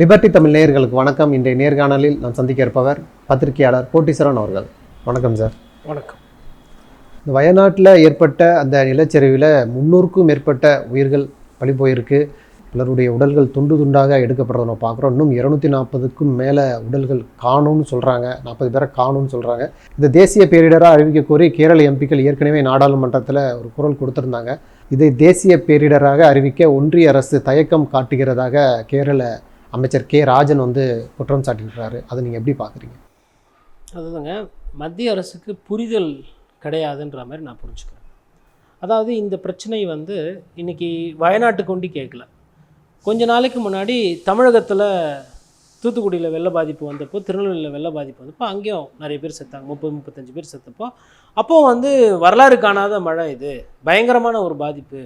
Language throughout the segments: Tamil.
லிபர்டி தமிழ் நேயர்களுக்கு வணக்கம். இன்றைய நேர்காணலில் நாம் சந்திக்க இருப்பவர் பத்திரிகையாளர் கோட்டீஸ்வரன் அவர்கள். வணக்கம் சார் வணக்கம். இந்த வயநாட்டில் ஏற்பட்ட அந்த நிலச்சரிவில் முன்னூறுக்கும் மேற்பட்ட உயிர்கள் பலி போயிருக்கு. பலருடைய உடல்கள் துண்டு துண்டாக எடுக்கப்படுறதை நம்ம பார்க்குறோம். இன்னும் இரநூத்தி நாற்பதுக்கும் மேலே உடல்கள் காணும்னு சொல்கிறாங்க நாற்பது பேரை காணும்னு சொல்கிறாங்க இந்த தேசிய பேரிடராக அறிவிக்க கோரி கேரள எம்பிக்கள் ஏற்கனவே நாடாளுமன்றத்தில் ஒரு குரல் கொடுத்துருந்தாங்க. இதை தேசிய பேரிடராக அறிவிக்க ஒன்றிய அரசு தயக்கம் காட்டுகிறதாக கேரள அமைச்சர் கே ராஜன் வந்து குற்றம் சாட்டியிருக்கிறாரு. அதை நீங்கள் எப்படி பார்க்குறீங்க? அதுதாங்க மத்திய அரசுக்கு புரிதல் கிடையாதுன்ற மாதிரி நான் புரிஞ்சுக்கிறேன். அதாவது இந்த பிரச்சனை வந்து இன்றைக்கி வயநாட்டு கொண்டு கேட்கல. கொஞ்ச நாளைக்கு முன்னாடி தமிழகத்தில் தூத்துக்குடியில் வெள்ள பாதிப்பு வந்தப்போ திருநெல்வேலியில் வெள்ள பாதிப்பு வந்தப்போ அங்கேயும் நிறைய பேர் செத்தாங்க. முப்பது முப்பத்தஞ்சு பேர் செத்தப்போ அப்போது வந்து வரலாறு காணாத மழை இது. பயங்கரமான ஒரு பாதிப்பு.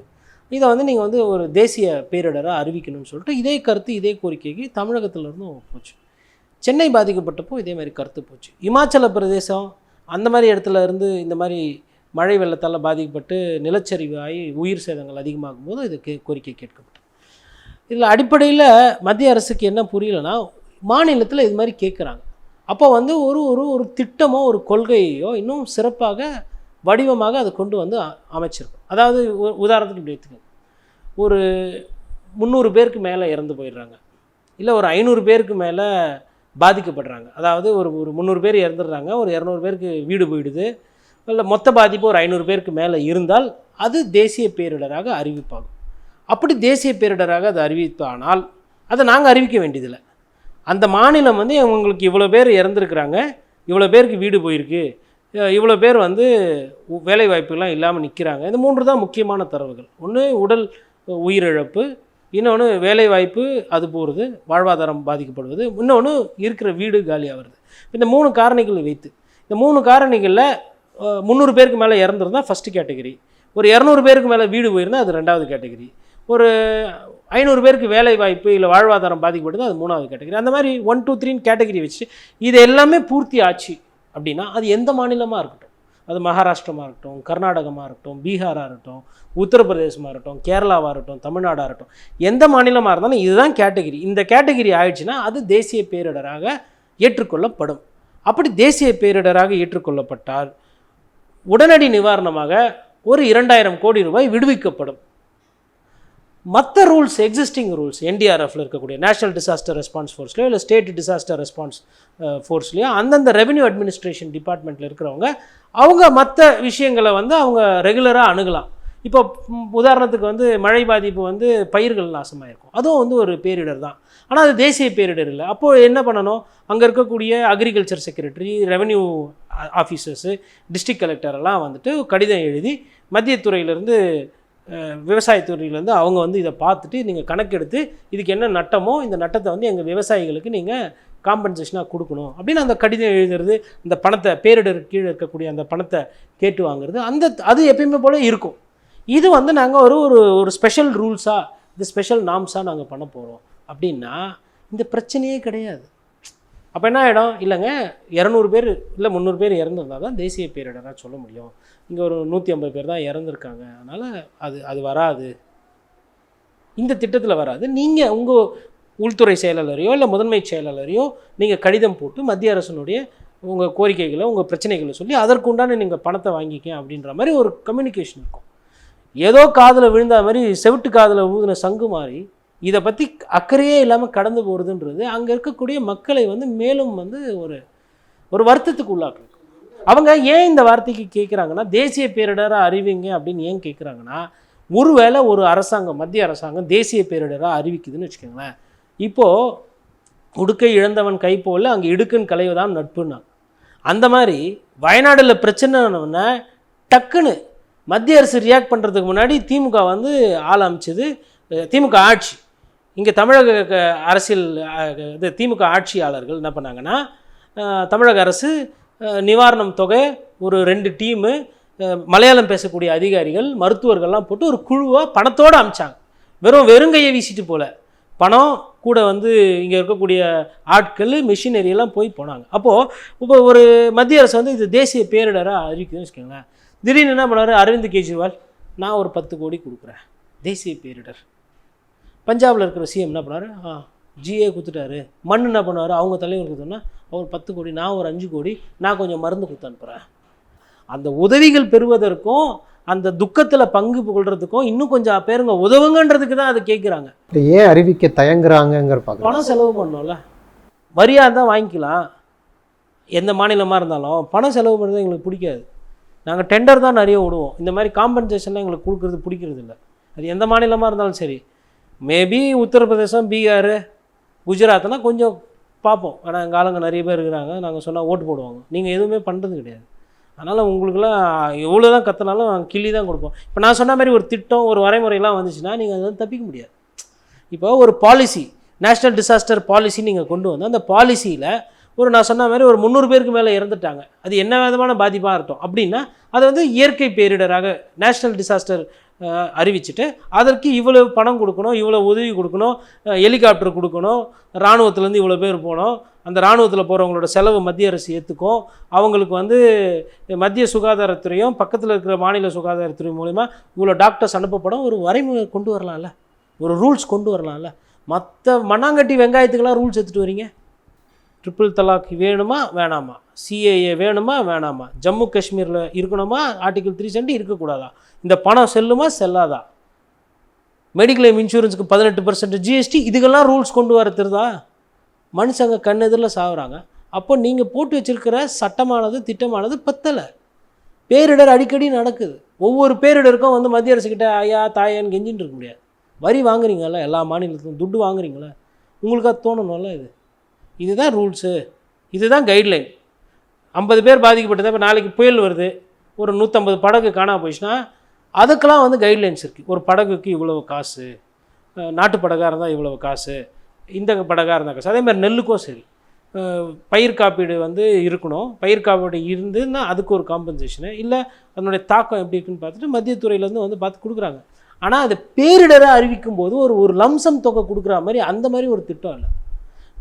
இதை வந்து நீங்கள் வந்து ஒரு தேசிய பேரிடராக அறிவிக்கணும்னு சொல்லிட்டு இதே கருத்து இதே கோரிக்கைக்கு தமிழகத்திலருந்தும் போச்சு. சென்னை பாதிக்கப்பட்டப்போ இதே மாதிரி கருத்து போச்சு. இமாச்சல பிரதேசம் அந்த மாதிரி இடத்துல இருந்து இந்த மாதிரி மழை வெள்ளத்தால் பாதிக்கப்பட்டு நிலச்சரிவு ஆகி உயிர் சேதங்கள் அதிகமாகும் போது இது கே கோரிக்கை கேட்கப்பட்டது. இதில் அடிப்படையில் மத்திய அரசுக்கு என்ன புரியலன்னா மாநிலத்தில் இது மாதிரி கேட்குறாங்க அப்போ வந்து ஒரு ஒரு ஒரு திட்டமோ ஒரு கொள்கையோ இன்னும் சிறப்பாக வடிவமாக அதை கொண்டு வந்து அமைச்சிருக்கும். அதாவது உதாரணத்துக்கு இப்படி எடுத்துக்கோங்க. ஒரு முந்நூறு பேருக்கு மேலே இறந்து போயிடுறாங்க. இல்லை ஒரு ஐநூறு பேருக்கு மேலே பாதிக்கப்படுறாங்க. அதாவது ஒரு ஒரு முந்நூறு பேர் இறந்துடுறாங்க ஒரு இரநூறு பேருக்கு வீடு போயிடுது. இல்லை மொத்த பாதிப்பு ஒரு ஐநூறு பேருக்கு மேலே இருந்தால் அது தேசிய பேரிடராக அறிவிப்பாகும். அப்படி தேசிய பேரிடராக அது அறிவிப்பானால் அதை நாங்கள் அறிவிக்க வேண்டியதில்லை. அந்த மாநிலம் வந்து உங்களுக்கு இவ்வளோ பேர் இறந்துருக்குறாங்க இவ்வளோ பேருக்கு வீடு போயிருக்கு இவ்வளோ பேர் வந்து உ- வேலை இல்லாமல் நிற்கிறாங்க இந்த மூன்று தான் முக்கியமான தரவுகள். ஒன்று உடல் உயிரிழப்பு இன்னொன்று வேலைவாய்ப்பு அது போகிறது வாழ்வாதாரம் பாதிக்கப்படுவது இன்னொன்று இருக்கிற வீடு காலியாக வருது இந்த மூணு காரணிகளை வைத்து இந்த மூணு காரணிகளில் முந்நூறு பேருக்கு மேலே இறந்துருந்தா ஃபஸ்ட்டு கேட்டகரி ஒரு இரநூறு பேருக்கு மேலே வீடு போயிருந்தால் அது ரெண்டாவது கேட்டகரி ஒரு ஐநூறு பேருக்கு வேலை வாய்ப்பு இல்லை வாழ்வாதாரம் பாதிக்கப்படுது அது மூணாவது கேட்டகரி அந்த மாதிரி ஒன் டூ த்ரீன்னு கேட்டகரி வச்சு இது எல்லாமே பூர்த்தி ஆச்சு அப்படின்னா அது எந்த மாநிலமாக இருக்கட்டும். அது மகாராஷ்டிரமாக இருக்கட்டும் கர்நாடகமாக இருக்கட்டும் பீகாராக இருக்கட்டும் உத்தரப்பிரதேசமாக இருக்கட்டும் கேரளாவாக இருக்கட்டும் தமிழ்நாடாக இருக்கட்டும் எந்த மாநிலமாக இருந்தாலும் இதுதான் கேட்டகிரி. இந்த கேட்டகிரி ஆயிடுச்சுன்னா அது தேசிய பேரிடராக ஏற்றுக்கொள்ளப்படும். அப்படி தேசிய பேரிடராக ஏற்றுக்கொள்ளப்பட்டால் உடனடி நிவாரணமாக ஒரு இரண்டாயிரம் கோடி ரூபாய் விடுவிக்கப்படும். மற்ற ரூல்ஸ் எக்ஸிஸ்டிங் ரூல்ஸ் என்டிஆர்எஃப்ல இருக்கக்கூடிய நேஷனல் டிசாஸ்டர் ரெஸ்பான்ஸ் ஃபோர்ஸ்லையோ இல்லை ஸ்டேட் டிசாஸ்டர் ரெஸ்பான்ஸ் ஃபோர்ஸ்லையோ அந்தந்த ரெவென்யூ அட்மினிஸ்ட்ரேஷன் டிபார்ட்மெண்ட்டில் இருக்கிறவங்க அவங்க மற்ற விஷயங்களை வந்து அவங்க ரெகுலராக அணுகலாம். இப்போ உதாரணத்துக்கு வந்து மழை பாதிப்பு வந்து பயிர்கள் நாசமாயிருக்கும். அதுவும் வந்து ஒரு பேரிடர் தான். ஆனால் அது தேசிய பேரிடர் இல்லை. அப்போது என்ன பண்ணணும்? அங்கே இருக்கக்கூடிய agriculture secretary revenue officers district collector எல்லாம் வந்துட்டு கடிதம் எழுதி மத்திய துறையிலேருந்து விவசாயத்துறையிலேருந்து அவங்க வந்து இதை பார்த்துட்டு நீங்கள் கணக்கெடுத்து இதுக்கு என்ன நட்டமோ இந்த நட்டத்தை வந்து எங்கள் விவசாயிகளுக்கு நீங்கள் காம்பன்சேஷனாக கொடுக்கணும். அப்படின்னு அந்த கடிதம் எழுதுறது இந்த பணத்தை பேரிடர் கீழே இருக்கக்கூடிய அந்த பணத்தை கேட்டு வாங்குறது அந்த அது எப்பயுமே போல இருக்கும். இது வந்து நாங்கள் ஒரு ஒரு ஒரு ஸ்பெஷல் ரூல்ஸாக இது ஸ்பெஷல் நாம்ஸாக நாங்கள் பண்ண போகிறோம் அப்படின்னா இந்த பிரச்சனையே கிடையாது. அப்போ என்ன ஆகிடும் இல்லைங்க இரநூறு பேர் இல்லை முந்நூறு பேர் இறந்துருந்தால் தான் தேசிய பேரிடராக சொல்ல முடியும். இங்கே ஒரு நூற்றி ஐம்பது பேர் தான் இறந்துருக்காங்க. அதனால் அது அது வராது. இந்த திட்டத்தில் வராது. நீங்கள் உங்கள் உள்துறை செயலாளரையோ இல்லை முதன்மை செயலாளரையோ நீங்கள் கடிதம் போட்டு மத்திய அரசினுடைய உங்கள் கோரிக்கைகளை உங்கள் பிரச்சனைகளை சொல்லி அதற்குண்டான நீங்கள் பணத்தை வாங்கிக்க அப்படின்ற மாதிரி ஒரு கம்யூனிகேஷன் இருக்கும். ஏதோ காதில் விழுந்த மாதிரி செவிட்டு காதில் ஊதின சங்கு மாதிரி இதை பற்றி அக்கறையே இல்லாமல் கடந்து போகிறதுன்றது அங்கே இருக்கக்கூடிய மக்களை வந்து மேலும் வந்து ஒரு ஒரு வருத்தத்துக்கு உள்ளாக்குது. அவங்க ஏன் இந்த வார்த்தைக்கு கேட்குறாங்கன்னா தேசிய பேரிடராக அறிவிங்க அப்படின்னு ஏன் கேட்குறாங்கன்னா ஒருவேளை ஒரு அரசாங்கம் மத்திய அரசாங்கம் தேசிய பேரிடராக அறிவிக்குதுன்னு வச்சுக்கோங்களேன். இப்போது உடுக்கை இழந்தவன் கை போல அங்கே இடுக்குன்னு கலைவதான் நட்புன்னா அந்த மாதிரி வயநாடில் பிரச்சனைன்னு டக்குன்னு மத்திய அரசு ரியாக்ட் பண்ணுறதுக்கு முன்னாடி திமுக வந்து ஆள் அமைச்சது திமுக ஆட்சி. இங்கே தமிழக அரசியல் இது திமுக ஆட்சியாளர்கள் என்ன பண்ணாங்கன்னா தமிழக அரசு நிவாரணம் தொகை ஒரு ரெண்டு டீமு மலையாளம் பேசக்கூடிய அதிகாரிகள் மருத்துவர்கள்லாம் போட்டு ஒரு குழுவாக பணத்தோடு அமிச்சாங்க. வெறும் வெறுங்கையை வீசிட்டு போல. பணம் கூட வந்து இங்கே இருக்கக்கூடிய ஆட்கள் மிஷினரியெல்லாம் போய் போனாங்க. அப்போது இப்போ ஒரு மத்திய அரசு வந்து இது தேசிய பேரிடராக அறிவிக்குதுன்னு வச்சுக்கோங்களேன். திடீர்னு என்ன பண்ணாரு அரவிந்த் கெஜ்ரிவால் நான் ஒரு பத்து கோடி கொடுக்குறேன். தேசிய பேரிடர். பஞ்சாபில் இருக்கிற சிஎம் என்ன பண்ணாரு? ஜிஏ கொடுத்துட்டாரு. மண் என்ன பண்ணுவார்? அவங்க தலைவர் கொடுத்தோன்னா அவர் பத்து கோடி நான் ஒரு அஞ்சு கோடி நான் கொஞ்சம் மருந்து கொடுத்து அனுப்புகிறேன் அந்த உதவிகள் பெறுவதற்கும் அந்த துக்கத்தில் பங்கு கொள்றதுக்கும் இன்னும் கொஞ்சம் பேருங்க உதவுங்கன்றதுக்கு தான் அதை கேட்குறாங்க ஏன் அறிவிக்க தயங்குறாங்கங்கிற பார்க்குறேன் பணம் செலவு பண்ணோம்ல வரியாக இருந்தால் வாங்கிக்கலாம். எந்த மாநிலமாக இருந்தாலும் பணம் செலவு பண்ணுறது எங்களுக்கு பிடிக்காது. நாங்கள் டெண்டர் தான் நிறைய விடுவோம். இந்த மாதிரி காம்பன்சேஷன்லாம் எங்களுக்கு கொடுக்குறது பிடிக்கிறது இல்லை. அது எந்த மாநிலமாக இருந்தாலும் சரி. மேபி உத்தரப்பிரதேசம் பீகார் குஜராத்னா கொஞ்சம் பார்ப்போம். ஆனால் எங்கள் ஆளுங்க நிறைய பேர் இருக்கிறாங்க. நாங்கள் சொன்னால் ஓட்டு போடுவாங்க. நீங்கள் எதுவுமே பண்ணுறது கிடையாது. அதனால் உங்களுக்குலாம் எவ்வளோ தான் கற்றுனாலும் கிள்ளி தான் கொடுப்போம். இப்போ நான் சொன்ன மாதிரி ஒரு திட்டம் ஒரு வரைமுறையெல்லாம் வந்துச்சுன்னா நீங்கள் அதை தப்பிக்க முடியாது. இப்போ ஒரு பாலிசி நேஷ்னல் டிசாஸ்டர் பாலிசி நீங்கள் கொண்டு வந்து அந்த பாலிசியில் ஒரு நான் சொன்ன மாதிரி ஒரு முந்நூறு பேருக்கு மேலே இறந்துட்டாங்க. அது என்ன விதமான பாதிப்பாக இருக்கும் அப்படின்னா அது வந்து இயற்கை பேரிடராக நேஷ்னல் டிசாஸ்டர் அறிவிச்சுட்டு அதற்கு இவ்வளவு பணம் கொடுக்கணும் இவ்வளோ உதவி கொடுக்கணும் ஹெலிகாப்டர் கொடுக்கணும் இராணுவத்துலேருந்து இவ்வளோ பேர் போகணும் அந்த இராணுவத்தில் போகிறவங்களோட செலவு மத்திய அரசு ஏற்றுக்கும் அவங்களுக்கு வந்து மத்திய சுகாதாரத்துறையும் பக்கத்தில் இருக்கிற மாநில சுகாதாரத்துறை மூலிமா இவ்வளோ டாக்டர்ஸ் அனுப்பப்படும். ஒரு வரைமுறை கொண்டு வரலாம்ல. ஒரு ரூல்ஸ் கொண்டு வரலாம்ல. மற்ற மண்ணாங்கட்டி வெங்காயத்துக்கெல்லாம் ரூல்ஸ் எடுத்துகிட்டு வரீங்க. ட்ரிபிள் தலாக் வேணுமா வேணாமா? சிஏஏ வேணுமா வேணாமா? ஜம்மு காஷ்மீரில் இருக்கணுமா? ஆர்டிகல் த்ரீ செவன்ட்டி இருக்கக்கூடாதா? இந்த பணம் செல்லுமா செல்லாதா? மெடிக்ளைம் இன்சூரன்ஸுக்கு பதினெட்டு பர்சன்ட் ஜிஎஸ்டி இதுக்கெல்லாம் ரூல்ஸ் கொண்டு வர மனுஷங்க கண்ணெதிரில் சாகுறாங்க அப்போ நீங்கள் போட்டு வச்சிருக்கிற சட்டமானது திட்டமானது பத்தலை. பேரிடர் அடிக்கடி நடக்குது. ஒவ்வொரு பேரிடருக்கும் வந்து மத்திய அரசுக்கிட்ட ஐயா தாயான்னு கெஞ்சின்னு இருக்க முடியாது. வரி வாங்குறீங்களா எல்லா மாநிலத்துக்கும் துட்டு வாங்குறீங்களா உங்களுக்கு அது தோணணும்ல இது? இதுதான் ரூல்ஸு இதுதான் கைட்லைன் ஐம்பது பேர் பாதிக்கப்பட்டது இப்போ நாளைக்கு புயல் வருது ஒரு நூற்றம்பது படகு காணாம போயிடுச்சுன்னா அதுக்கெல்லாம் வந்து கைட்லைன்ஸ் இருக்குது ஒரு படகுக்கு இவ்வளவு காசு நாட்டு படகாக இருந்தால் இவ்வளவு காசு இந்த படகாக இருந்தால் காசு அதேமாதிரி நெல்லுக்கும் சரி. பயிர் காப்பீடு வந்து இருக்கணும். பயிர் காப்பீடு இருந்துன்னா அதுக்கு ஒரு காம்பன்சேஷனு இல்லை அதனுடைய தாக்கம் எப்படி இருக்குன்னு பார்த்துட்டு மத்திய துறையிலேருந்து வந்து பார்த்து கொடுக்குறாங்க. ஆனால் அது பேரிடராக அறிவிக்கும் போது ஒரு ஒரு லம்சம் தொகை கொடுக்குற மாதிரி அந்த மாதிரி ஒரு திட்டம் இல்லை.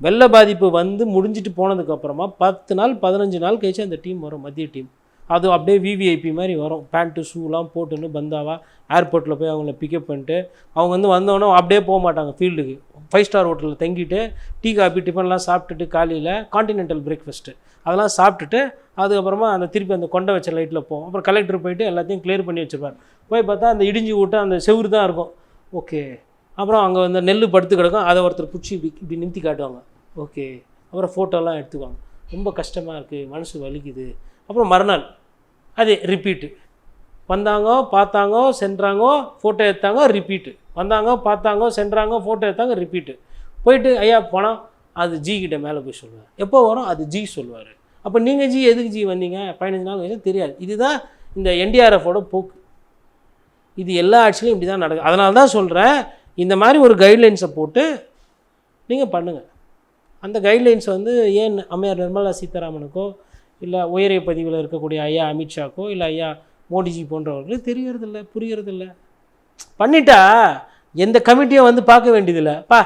வெள்ள பாதிப்பு வந்து முடிஞ்சிட்டு போனதுக்கப்புறமா பத்து நாள் பதினஞ்சு நாள் கழிச்சு அந்த டீம் வரும் மத்திய டீம். அது அப்படியே விவிஐபி மாதிரி வரும். பேண்ட்டு ஷூலாம் போட்டுன்னு பந்தாவா ஏர்போர்ட்டில் போய் அவங்கள பிக்கப் பண்ணிட்டு அவங்க வந்து வந்தோடனே அப்படியே போக மாட்டாங்க ஃபீல்டுக்கு ஃபைவ் ஸ்டார் ஹோட்டலில் தங்கிட்டு டீ காபி டிஃபன்லாம் சாப்பிட்டுட்டு காலையில் காண்டினென்டல் பிரேக்ஃபாஸ்ட்டு அதெல்லாம் சாப்பிட்டுட்டு அதுக்கப்புறமா அந்த திருப்பி அந்த கொண்டை வச்ச லைட்டில் போவோம். அப்புறம் கலெக்டர் போயிட்டு எல்லாத்தையும் கிளியர் பண்ணி வச்சுருப்பார். போய் பார்த்தா அந்த இடிஞ்சு விட்டு அந்த செவுரு தான் இருக்கும். ஓகே அப்புறம் அங்கே வந்து நெல் படுத்து கிடக்கும். அதை ஒருத்தர் பிடிச்சி இப்படி இப்படி நிமித்தி காட்டுவாங்க. ஓகே. அப்புறம் ஃபோட்டோலாம் எடுத்துக்குவாங்க. ரொம்ப கஷ்டமாக இருக்குது மனசு வலிக்குது. அப்புறம் மறுநாள் அதே ரிப்பீட்டு வந்தாங்க பார்த்தாங்க சென்றாங்க ஃபோட்டோ எடுத்தாங்க ரிப்பீட்டு வந்தாங்க பார்த்தாங்க சென்றாங்க ஃபோட்டோ எடுத்தாங்க ரிப்பீட்டு போயிட்டு ஐயா பணம் அது ஜி கிட்ட மேலே போய் சொல்லுவார். எப்போ வரும்? அது ஜி சொல்லுவார். அப்போ நீங்கள் ஜி எதுக்கு ஜி வந்தீங்க? பதினஞ்சு நாள் கழிச்சு தெரியாது. இதுதான் இந்த என்டிஆர்எஃபோட போக்கு. இது எல்லா ஆட்சியிலையும் இப்படி தான் நடக்குது. அதனால தான் சொல்கிறேன் இந்த மாதிரி ஒரு கைட்லைன்ஸை போட்டு நீங்கள் பண்ணுங்கள் அந்த கைட்லைன்ஸ் வந்து ஏன் அம்மையார் நிர்மலா சீதாராமனுக்கோ இல்லை உயரிய பதிவில் இருக்கக்கூடிய ஐயா அமித்ஷாக்கோ இல்லை ஐயா மோடிஜி போன்றவர்களுக்கு தெரியறதில்ல புரியறதில்ல. பண்ணிட்டா எந்த கமிட்டியும் வந்து பார்க்க வேண்டியதில்லை. பா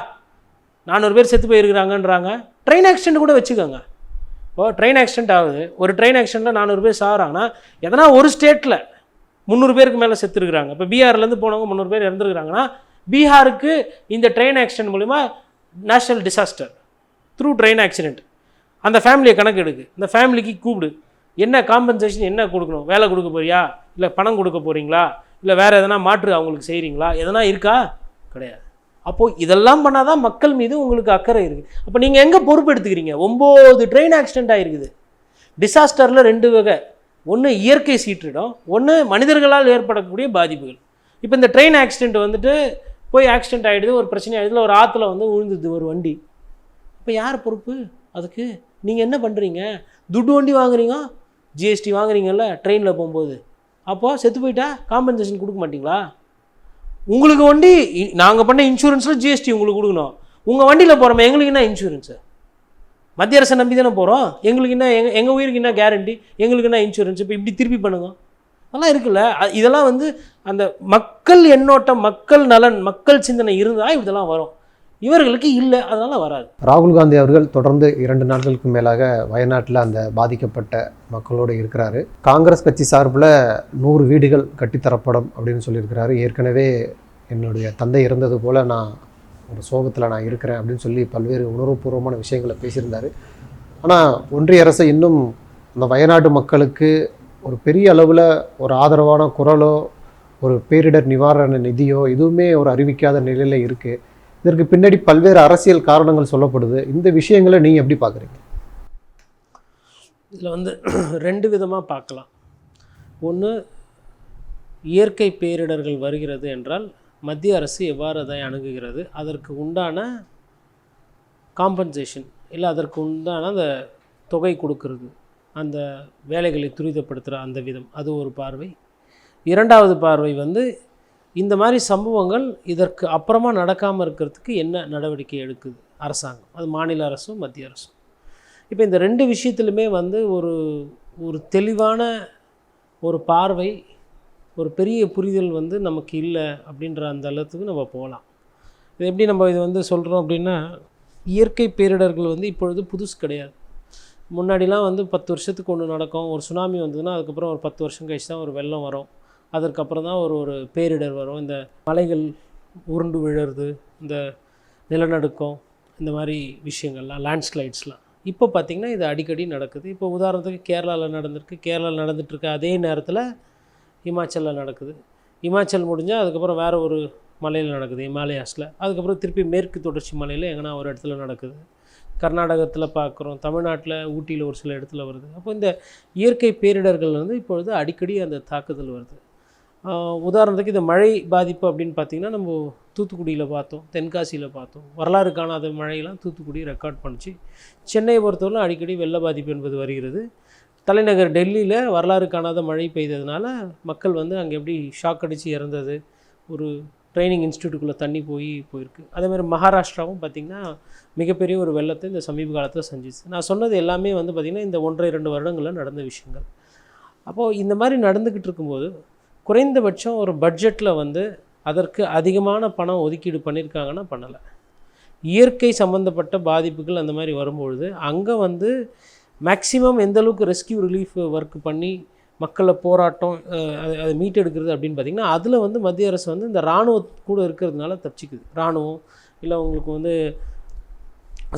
நானூறு பேர் செத்து போயிருக்கிறாங்கன்றாங்க. ட்ரெயின் ஆக்சிடென்ட் கூட வச்சுக்கோங்க. இப்போ ட்ரெயின் ஆக்சிடென்ட் ஆகுது. ஒரு ட்ரெயின் ஆக்சிடெண்ட்டில் நானூறு பேர் சாகுறாங்கன்னா எதனா ஒரு ஸ்டேட்டில் முந்நூறு பேருக்கு மேலே செத்துருக்குறாங்க. இப்போ பீகார்லேருந்து போனவங்க முந்நூறு பேர் இறந்துருக்குறாங்கன்னா பீகாருக்கு இந்த ட்ரெயின் ஆக்சிடென்ட் மூலிமா national disaster through train accident அந்த ஃபேமிலியை கணக்கு எடுக்கு. அந்த ஃபேமிலிக்கு கூப்பிடு. என்ன காம்பன்சேஷன் என்ன கொடுக்கணும்? வேலை கொடுக்க போறியா? இல்லை பணம் கொடுக்க போகிறீங்களா இல்லை வேறு எதனா மாற்று அவங்களுக்கு செய்கிறீங்களா எதனா இருக்கா? கிடையாது. அப்போது இதெல்லாம் பண்ணால் தான் மக்கள் மீது உங்களுக்கு அக்கறை இருக்குது அப்போ நீங்கள் எங்கே பொறுப்பு எடுத்துக்கிறீங்க? ஒம்பது ட்ரெயின் ஆக்சிடெண்ட் ஆகிருக்குது டிசாஸ்டரில் ரெண்டு வகை. ஒன்று இயற்கை சீற்றிடம் ஒன்று மனிதர்களால் ஏற்படக்கூடிய பாதிப்புகள். இப்போ இந்த ட்ரெயின் ஆக்சிடென்ட் வந்துட்டு போய் ஆக்சிடென்ட் ஆகிடுது ஒரு பிரச்சனை ஆகிடுது ஒரு ஆற்றுல வந்து விழுந்துது ஒரு வண்டி. இப்போ யார் பொறுப்பு? அதுக்கு நீங்கள் என்ன பண்ணுறீங்க துட்டு வண்டி வாங்குறீங்க? ஜிஎஸ்டி வாங்குறீங்கல்ல ட்ரெயினில் போகும்போது. அப்போது செத்து போயிட்டா காம்பன்சேஷன் கொடுக்க மாட்டிங்களா? உங்களுக்கு வண்டி நாங்கள் பண்ண இன்சூரன்ஸில் ஜிஎஸ்டி உங்களுக்கு கொடுக்கணும். உங்கள் வண்டியில் போகிறோமே எங்களுக்கு என்ன இன்சூரன்ஸு மத்திய அரசை நம்பி தானே போகிறோம் எங்களுக்கு என்ன எங்கள் எங்கள் உயிருக்கு என்ன கேரண்டி எங்களுக்கு என்ன இன்சூரன்ஸ் இப்போ இப்படி திருப்பி பண்ணுங்க. அதெல்லாம் இருக்குல்ல. இதெல்லாம் வந்து அந்த மக்கள் எண்ணோட்டம் மக்கள் நலன் மக்கள் சிந்தனை இருந்தால் இதெல்லாம் வரும். இவர்களுக்கு இல்லை அதனால் வராது. ராகுல் காந்தி அவர்கள் தொடர்ந்து இரண்டு நாட்களுக்கு மேலாக வயநாட்டில் அந்த பாதிக்கப்பட்ட மக்களோடு இருக்கிறாரு. காங்கிரஸ் கட்சி சார்பில் நூறு வீடுகள் கட்டித்தரப்படும் அப்படின்னு சொல்லியிருக்கிறாரு. ஏற்கனவே என்னுடைய தந்தை இருந்தது போல் நான் ஒரு சோகத்தில் நான் இருக்கிறேன் அப்படின்னு சொல்லி பல்வேறு உணர்வுபூர்வமான விஷயங்களை பேசியிருந்தார். ஆனால் ஒன்றிய அரசு இன்னும் அந்த வயநாட்டு மக்களுக்கு ஒரு பெரிய அளவில் ஒரு ஆதரவான குரலோ ஒரு பேரிடர் நிவாரண நிதியோ எதுவுமே ஒரு அறிவிக்காத நிலையில் இருக்குது இதற்கு பின்னாடி பல்வேறு அரசியல் காரணங்கள் சொல்லப்படுது. இந்த விஷயங்களை நீங்கள் எப்படி பார்க்குறீங்க? இதில் வந்து ரெண்டு விதமாக பார்க்கலாம். ஒன்று இயற்கை பேரிடர்கள் வருகிறது என்றால் மத்திய அரசு எவ்வாறு அதை அணுகுகிறது? அதற்கு உண்டான காம்பன்சேஷன் இல்லை அதற்கு உண்டான அந்த தொகை கொடுக்கறது. அந்த வேலைகளை துரிதப்படுத்துகிற அந்த விதம். அது ஒரு பார்வை. இரண்டாவது பார்வை வந்து இந்த மாதிரி சம்பவங்கள் இதற்கு அப்புறமா நடக்காமல் இருக்கிறதுக்கு என்ன நடவடிக்கை எடுக்குது? அரசாங்கம். அது மாநில அரசும் மத்திய அரசும் இப்போ இந்த ரெண்டு விஷயத்துலையுமே வந்து ஒரு ஒரு தெளிவான ஒரு பார்வை ஒரு பெரிய புரிதல் வந்து நமக்கு இல்லை அப்படின்ற அந்த அளவுக்கு நம்ம போகலாம். இது எப்படி நம்ம இது வந்து சொல்கிறோம் அப்படின்னா இயற்கை பேரிடர்கள் வந்து இப்பொழுது புதுசு கிடையாது. முன்னாடிலாம் வந்து பத்து வருஷத்துக்கு ஒன்று நடக்கும். ஒரு சுனாமி வந்ததுன்னா அதுக்கப்புறம் ஒரு பத்து வருஷம் கழிச்சு தான் ஒரு வெள்ளம் வரும். அதற்கப்புறம் தான் ஒரு ஒரு பேரிடர் வரும். இந்த மலைகள் உருண்டு விழுறது இந்த நிலநடுக்கம் இந்த மாதிரி விஷயங்கள்லாம் லேண்ட்ஸ்லைட்ஸ்லாம் இப்போ பார்த்திங்கன்னா இது அடிக்கடி நடக்குது. இப்போ உதாரணத்துக்கு கேரளாவில் நடந்திருக்கு. கேரளாவில் நடந்துட்டுருக்க அதே நேரத்தில் ஹிமாச்சலில் நடக்குது. ஹிமாச்சல் முடிஞ்சால் அதுக்கப்புறம் வேறு ஒரு மலையில் நடக்குது ஹிமாலயாஸில். அதுக்கப்புறம் திருப்பி மேற்கு தொடர்ச்சி மலையில் எங்கன்னா ஒரு இடத்துல நடக்குது. கர்நாடகத்தில் பார்க்குறோம் தமிழ்நாட்டில் ஊட்டியில் ஒரு சில இடத்துல வருது. அப்போ இந்த இயற்கை பேரிடர்கள் வந்து இப்பொழுது அடிக்கடி அந்த தாக்குதல் வருது. உதாரணத்துக்கு இந்த மழை பாதிப்பு அப்படின்னு பார்த்திங்கன்னா நம்ம தூத்துக்குடியில் பார்த்தோம் தென்காசியில் பார்த்தோம். வரலாறு காணாத மழையெல்லாம் தூத்துக்குடி ரெக்கார்ட் பண்ணிச்சு. சென்னையை பொறுத்தவரை அடிக்கடி வெள்ள பாதிப்பு என்பது வருகிறது. தலைநகர் டெல்லியில் வரலாறு காணாத மழை பெய்ததுனால மக்கள் வந்து அங்கே எப்படி ஷாக் அடித்து இறந்தது? ஒரு ட்ரைனிங் இன்ஸ்டியூட்டுக்குள்ளே தண்ணி போய் போயிருக்கு. அதேமாதிரி மகாராஷ்டிராவும் பார்த்திங்கன்னா மிகப்பெரிய ஒரு வெள்ளத்தை இந்த சமீப காலத்தில் செஞ்சிச்சு நான் சொன்னது எல்லாமே வந்து பார்த்திங்கன்னா இந்த ஒன்றரை இரண்டு வருடங்களில் நடந்த விஷயங்கள். அப்போது இந்த மாதிரி நடந்துக்கிட்டு இருக்கும்போது குறைந்தபட்சம் ஒரு பட்ஜெட்டில் வந்து அதற்கு அதிகமான பணம் ஒதுக்கீடு பண்ணியிருக்காங்கன்னா பண்ணலை. இயற்கை சம்மந்தப்பட்ட பாதிப்புகள் அந்த மாதிரி வரும்பொழுது அங்கே வந்து மேக்ஸிமம் எந்தளவுக்கு ரெஸ்கியூ ரிலீஃப் ஒர்க் பண்ணி மக்களை போராட்டம் அதை அதை மீட்டெடுக்கிறது அப்படின்னு பார்த்திங்கன்னா அதில் வந்து மத்திய அரசு வந்து இந்த இராணுவ கூட இருக்கிறதுனால தப்பிச்சிக்குது. இராணுவம் இல்லை உங்களுக்கு வந்து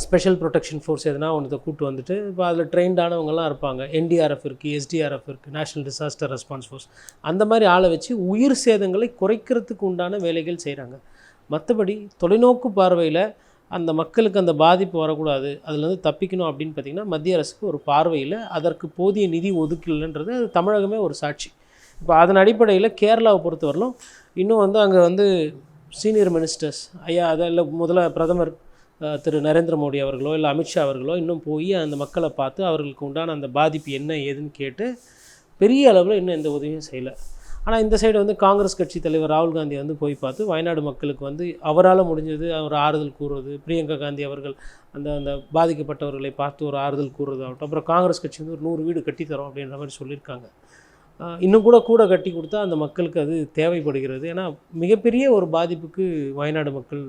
ஸ்பெஷல் ப்ரொடெக்ஷன் ஃபோர்ஸ் எதுனா ஒன்றத்தை கூட்டு வந்துட்டு இப்போ அதில் ட்ரெயின்டானவங்கலாம் இருப்பாங்க. என்டிஆர்எஃப் இருக்குது எஸ்டிஆர்எஃப் இருக்குது நேஷனல் டிசாஸ்டர் ரெஸ்பான்ஸ் ஃபோர்ஸ் அந்த மாதிரி ஆளை வச்சு உயிர் சேதங்களை குறைக்கிறதுக்கு உண்டான வேலைகள் செய்கிறாங்க மற்றபடி தொலைநோக்கு பார்வையில் அந்த மக்களுக்கு அந்த பாதிப்பு வரக்கூடாது அதுலேருந்து தப்பிக்கணும் அப்படின்னு பார்த்திங்கன்னா மத்திய அரசுக்கு ஒரு பார்வையில் அதற்கு போதிய நிதி ஒதுக்கலைன்றது அது தமிழகமே ஒரு சாட்சி. இப்போ அதன் அடிப்படையில் கேரளாவை பொறுத்தவரையிலும் இன்னும் வந்து அங்கே வந்து சீனியர் மினிஸ்டர்ஸ் ஐயா அதில் முதல்ல பிரதமர் திரு நரேந்திர மோடி அவர்களோ இல்லை அமித்ஷா அவர்களோ இன்னும் போய் அந்த மக்களை பார்த்து அவர்களுக்கு உண்டான அந்த பாதிப்பு என்ன ஏதுன்னு கேட்டு பெரிய அளவில் இன்னும் எந்த உதவியும் செய்யலை. ஆனால் இந்த சைடு வந்து காங்கிரஸ் கட்சி தலைவர் ராகுல் காந்தி வந்து போய் பார்த்து வயநாடு மக்களுக்கு வந்து அவரால் முடிஞ்சது அவர் ஆறுதல் கூறுவது. பிரியங்கா காந்தி அவர்கள் அந்த அந்த பாதிக்கப்பட்டவர்களை பார்த்து ஒரு ஆறுதல் கூறுறது ஆகட்டும் அப்புறம் காங்கிரஸ் கட்சி வந்து ஒரு நூறு வீடு கட்டித்தரோம் அப்படின்ற மாதிரி சொல்லியிருக்காங்க. இன்னும் கூட கூட கட்டி கொடுத்தா அந்த மக்களுக்கு அது தேவைப்படுகிறது. ஏன்னா மிகப்பெரிய ஒரு பாதிப்புக்கு வயநாடு மக்கள்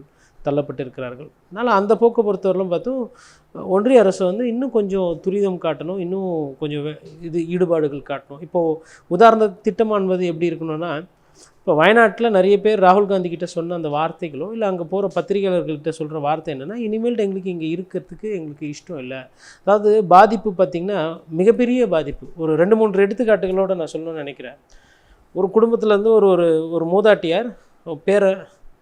தள்ளப்பட்டிருக்கிறார்கள். அதனால் அந்த போக்கை பொறுத்தவரையிலும் பார்த்தும் ஒன்றிய அரசு வந்து இன்னும் கொஞ்சம் துரிதம் காட்டணும் இன்னும் கொஞ்சம் வே- இது ஈடுபாடுகள் காட்டணும். இப்போது உதாரண திட்டமானது எப்படி இருக்கணும்னா இப்போ வயநாட்டில் நிறைய பேர் ராகுல் காந்தி கிட்ட சொன்ன அந்த வார்த்தைகளோ இல்லை அங்கே போகிற பத்திரிகையாளர்கள்கிட்ட சொல்கிற வார்த்தை என்னென்னா இனிமேல் எங்களுக்கு இங்கே இருக்கிறதுக்கு எங்களுக்கு இஷ்டம் இல்லை. அதாவது பாதிப்பு பார்த்திங்கன்னா மிகப்பெரிய பாதிப்பு. ஒரு ரெண்டு மூன்று எடுத்துக்காட்டுகளோடு நான் சொல்லணும்னு நினைக்கிறேன். ஒரு குடும்பத்துலேருந்து ஒரு ஒரு ஒரு மூதாட்டியார் பேரை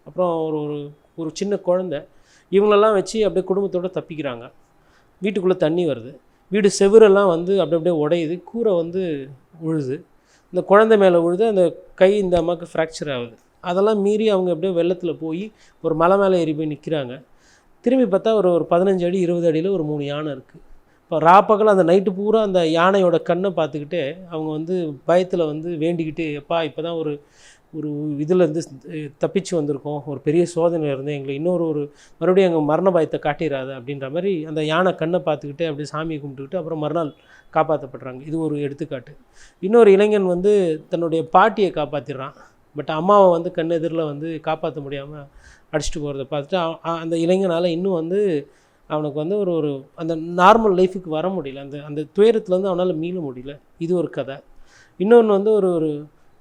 அப்புறம் ஒரு ஒரு ஒரு சின்ன குழந்தை இவங்களெல்லாம் வச்சு அப்படியே குடும்பத்தோடு தப்பிக்கிறாங்க. வீட்டுக்குள்ளே தண்ணி வருது. வீடு செவுரெல்லாம் வந்து அப்படி அப்படியே உடையுது. கூரை வந்து உழுது. இந்த குழந்தை மேலே உழுது அந்த கை இந்த அம்மாவுக்கு ஃப்ராக்சர் ஆகுது. அதெல்லாம் மீறி அவங்க அப்படியே வெள்ளத்தில் போய் ஒரு மலை மேலே ஏறி போய் நிற்கிறாங்க திரும்பி பார்த்தா ஒரு ஒரு பதினஞ்சு அடி இருபது அடியில் ஒரு மூணு யானை இருக்குது இப்போ ராப்பகல் அந்த நைட்டு பூரா அந்த யானையோட கண்ணை பார்த்துக்கிட்டே அவங்க வந்து பயத்தில் வந்து வேண்டிக்கிட்டு எப்பா இப்போ தான் ஒரு ஒரு இதுலேருந்து தப்பிச்சு வந்திருக்கோம். ஒரு பெரிய சோதனையிலேருந்து எங்களை இன்னொரு ஒரு மறுபடியும் எங்கள் மரண பயத்தை காட்டிடாத அப்படின்ற மாதிரி அந்த யானை கண்ணை பார்த்துக்கிட்டு அப்படியே சாமியை கும்பிட்டுக்கிட்டு அப்புறம் மறுநாள் காப்பாற்றப்படுறாங்க இது ஒரு எடுத்துக்காட்டு. இன்னொரு இளைஞன் வந்து தன்னுடைய பாட்டியை காப்பாற்றிடுறான் பட் அம்மாவை வந்து கண் எதிரில் வந்து காப்பாற்ற முடியாமல் அடிச்சுட்டு போகிறத பார்த்துட்டு அந்த இளைஞனால் இன்னும் வந்து அவனுக்கு வந்து ஒரு ஒரு அந்த நார்மல் லைஃபுக்கு வர முடியல. அந்த அந்த துயரத்துலேருந்து அவனால் மீள முடியல. இது ஒரு கதை. இன்னொன்று வந்து ஒரு ஒரு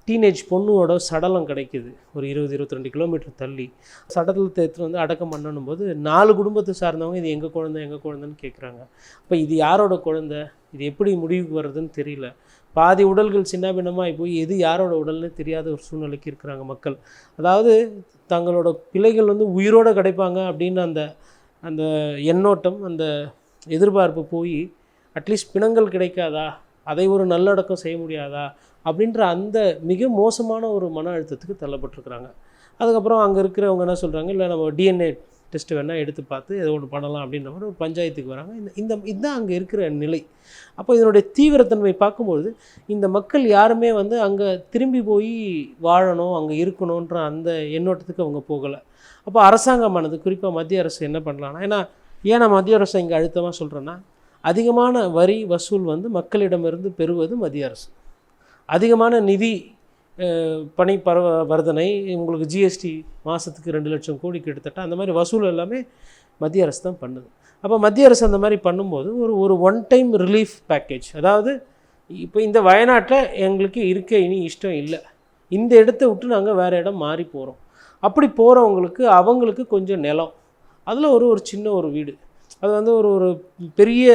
டீனேஜ் பொண்ணுவோட சடலம் கிடைக்குது. ஒரு இருபது இருபத்தி ரெண்டு கிலோமீட்டர் தள்ளி. சடலத்தை எடுத்துகிட்டு வந்து அடக்கம் பண்ணணும் போது நாலு குடும்பத்தை சார்ந்தவங்க இது எங்கள் குழந்தை எங்கள் குழந்தைன்னு கேட்குறாங்க அப்போ இது யாரோட குழந்தை? இது எப்படி முடிவுக்கு வர்றதுன்னு தெரியல. பாதி உடல்கள் சின்னாபின்னமாக போய் எது யாரோட உடல்னு தெரியாத ஒரு சூழ்நிலைக்கு இருக்கிறாங்க மக்கள். அதாவது தங்களோட பிள்ளைகள் வந்து உயிரோடு கிடைப்பாங்க அப்படின்னு அந்த அந்த எண்ணோட்டம் அந்த எதிர்பார்ப்பு போய் அட்லீஸ்ட் பிணங்கள் கிடைக்காதா? அதை ஒரு நல்லடக்கம் செய்ய முடியாதா? அப்படின்ற அந்த மிக மோசமான ஒரு மன அழுத்தத்துக்கு தள்ளப்பட்டிருக்கிறாங்க. அதுக்கப்புறம் அங்கே இருக்கிறவங்க என்ன சொல்கிறாங்க இல்லை நம்ம டிஎன்ஏ டெஸ்ட் வேணால் எடுத்து பார்த்து ஏதோ ஒன்று பண்ணலாம் அப்படின்ற மாதிரி ஒரு பஞ்சாயத்துக்கு வராங்க. இந்த இந்த இதுதான் அங்கே இருக்கிற நிலை. அப்போ இதனுடைய தீவிரத்தன்மை பார்க்கும்பொழுது இந்த மக்கள் யாருமே வந்து அங்கே திரும்பி போய் வாழணும் அங்கே இருக்கணுன்ற அந்த எண்ணோட்டத்துக்கு அவங்க போகலை. அப்போ அரசாங்கமானது குறிப்பாக மத்திய அரசு என்ன பண்ணலான்னா ஏன்னா ஏன் நான் மத்திய அரசு இங்கே அழுத்தமாக சொல்கிறேன்னா அதிகமான வரி வசூல் வந்து மக்களிடமிருந்து பெறுவது மத்திய அரசு. அதிகமான நிதி பணி பரவ வர்தனை உங்களுக்கு ஜிஎஸ்டி மாதத்துக்கு ரெண்டு லட்சம் கோடி கிட்டத்தட்ட அந்த மாதிரி வசூல் எல்லாமே மத்திய அரசு தான் பண்ணுது. அப்போ மத்திய அரசு அந்த மாதிரி பண்ணும்போது ஒரு ஒரு ஒன் டைம் ரிலீஃப் பேக்கேஜ் அதாவது இப்போ இந்த வயநாட்டில் எங்களுக்கு இருக்க இனி இஷ்டம் இல்லை. இந்த இடத்த விட்டு நாங்கள் வேறு இடம் மாறி போகிறோம் அப்படி போகிறவங்களுக்கு அவங்களுக்கு கொஞ்சம் நிலம். அதில் ஒரு ஒரு சின்ன ஒரு வீடு. அது வந்து ஒரு ஒரு பெரிய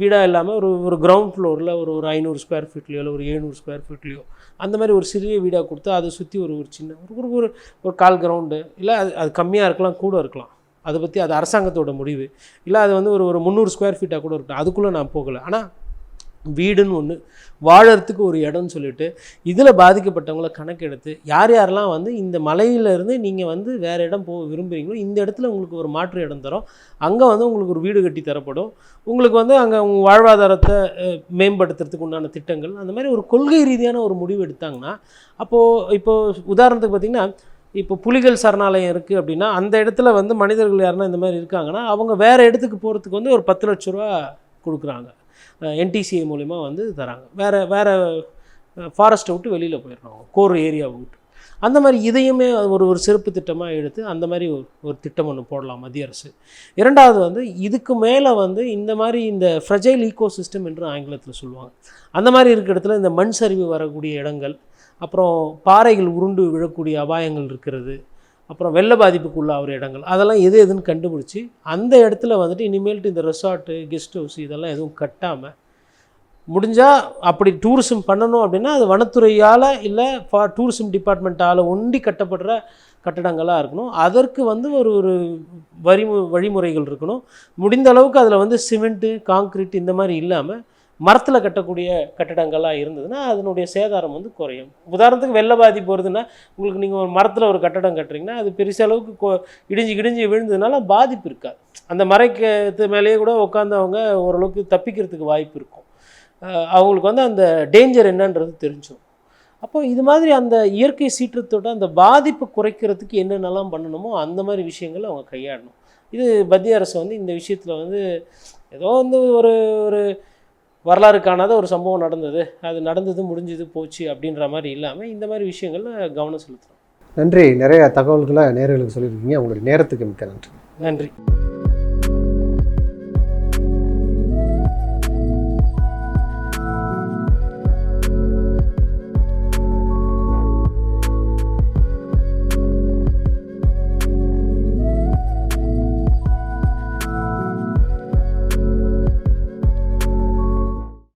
வீடாக இல்லாமல் ஒரு ஒரு கிரவுண்ட் ஃப்ளோரில் ஒரு ஒரு ஐநூறு ஸ்கொயர் ஃபீட்லேயோ இல்லை ஒரு எழுநூறு ஸ்கொயர் ஃபீட்லேயோ அந்த மாதிரி ஒரு சிறிய வீடாக கொடுத்து அதை சுற்றி ஒரு ஒரு சின்ன ஒரு ஒரு ஒரு ஒரு கால் கிரவுண்டு இல்லை அது அது கம்மியாக இருக்கலாம் கூட இருக்கலாம். அதை பற்றி அது அரசாங்கத்தோட முடிவு. இல்லை அது வந்து ஒரு ஒரு முந்நூறு ஸ்கொயர் ஃபீட்டாக கூட இருக்கட்டும் அதுக்குள்ளே நான் போகலை. ஆனால் வீடுன்னு ஒன்று வாழறதுக்கு ஒரு இடம்னு சொல்லிட்டு இதில் பாதிக்கப்பட்டவங்கள கணக்கெடுத்து யார் யாரெல்லாம் வந்து இந்த மலையிலேருந்து நீங்கள் வந்து வேறு இடம் போக விரும்புகிறீங்களோ இந்த இடத்துல உங்களுக்கு ஒரு மாற்று இடம் தரோம். அங்கே வந்து உங்களுக்கு ஒரு வீடு கட்டி தரப்படும். உங்களுக்கு வந்து அங்கே உங்கள் வாழ்வாதாரத்தை மேம்படுத்துறதுக்கு உண்டான திட்டங்கள் அந்த மாதிரி ஒரு கொள்கை ரீதியான ஒரு முடிவு எடுத்தாங்கன்னா அப்போது இப்போது உதாரணத்துக்கு பார்த்திங்கன்னா இப்போ புலிகள் சரணாலயம் இருக்குது அப்படின்னா அந்த இடத்துல வந்து மனிதர்கள் யாருன்னா இந்த மாதிரி இருக்காங்கன்னா அவங்க வேறு இடத்துக்கு போகிறதுக்கு வந்து ஒரு பத்து லட்ச ரூபா கொடுக்குறாங்க. என்டிசிஏ மூலிமா வந்து தராங்க. வேறு வேறு ஃபாரஸ்ட்டை விட்டு வெளியில் போயிடுறாங்க. கோர் ஏரியாவை விட்டு. அந்த மாதிரி இதையுமே ஒரு ஒரு சிறப்பு திட்டமாக எடுத்து அந்த மாதிரி ஒரு ஒரு திட்டம் ஒன்று போடலாம் மத்திய அரசு. இரண்டாவது வந்து இதுக்கு மேலே வந்து இந்த மாதிரி இந்த ஃப்ரெஜைல் ஈகோ சிஸ்டம் என்று ஆங்கிலத்தில் சொல்லுவாங்க. அந்த மாதிரி இருக்கிற இடத்துல இந்த மண் சரிவு வரக்கூடிய இடங்கள் அப்புறம் பாறைகள் உருண்டு விழக்கூடிய அபாயங்கள் இருக்கிறது அப்புறம் வெள்ள பாதிப்புக்கு உள்ளாகிற இடங்கள். அதெல்லாம் எது எதுன்னு கண்டுபிடிச்சி அந்த இடத்துல வந்துட்டு இனிமேல்ட்டு இந்த ரெசார்ட்டு கெஸ்ட் ஹவுஸ் இதெல்லாம் எதுவும் கட்டாமல் முடிஞ்சால் அப்படி டூரிசம் பண்ணணும் அப்படின்னா அது வனத்துறையால் இல்லை ஃபா டூரிசம் டிபார்ட்மெண்ட்டால் ஒண்டி கட்டப்படுற கட்டடங்களாக இருக்கணும். அதற்கு வந்து ஒரு ஒரு வரி வழிமுறைகள் இருக்கணும். முடிந்த அளவுக்கு அதில் வந்து சிமெண்ட்டு காங்க்ரீட் இந்த மாதிரி இல்லாமல் மரத்தில் கட்டக்கூடிய கட்டடங்கள்லாம் இருந்ததுன்னா அதனுடைய சேதாரம் வந்து குறையும். உதாரணத்துக்கு வெள்ள பாதிப்பு வருதுன்னா உங்களுக்கு நீங்கள் ஒரு மரத்தில் ஒரு கட்டடம் கட்டுறீங்கன்னா அது பெரிய அளவுக்கு கொ- இடிஞ்சு இடிஞ்சு விழுந்ததுனால பாதிப்பு இருக்காது. அந்த மறைக்கு மேலேயே கூட உட்காந்தவங்க ஓரளவுக்கு தப்பிக்கிறதுக்கு வாய்ப்பு இருக்கும். அவங்களுக்கு வந்து அந்த டேஞ்சர் என்னன்றது தெரிஞ்சிடும் அப்போ இது மாதிரி அந்த இயற்கை சீற்றத்தோட அந்த பாதிப்பு குறைக்கிறதுக்கு என்னென்னலாம் பண்ணணுமோ அந்த மாதிரி விஷயங்களை அவங்க கையாடணும் இது மத்திய அரசு வந்து இந்த விஷயத்தில் வந்து ஏதோ வந்து ஒரு ஒரு வரலாறு காணாத ஒரு சம்பவம் நடந்தது. அது நடந்தது முடிஞ்சது போச்சு அப்படின்ற மாதிரி இல்லாமல் இந்த மாதிரி விஷயங்களில் கவனம் செலுத்தணும் நன்றி. நிறைய தகவல்களை நேர்களுக்கு சொல்லியிருக்கீங்க. உங்களுடைய நேரத்துக்கு மிக்க நன்றி. நன்றி.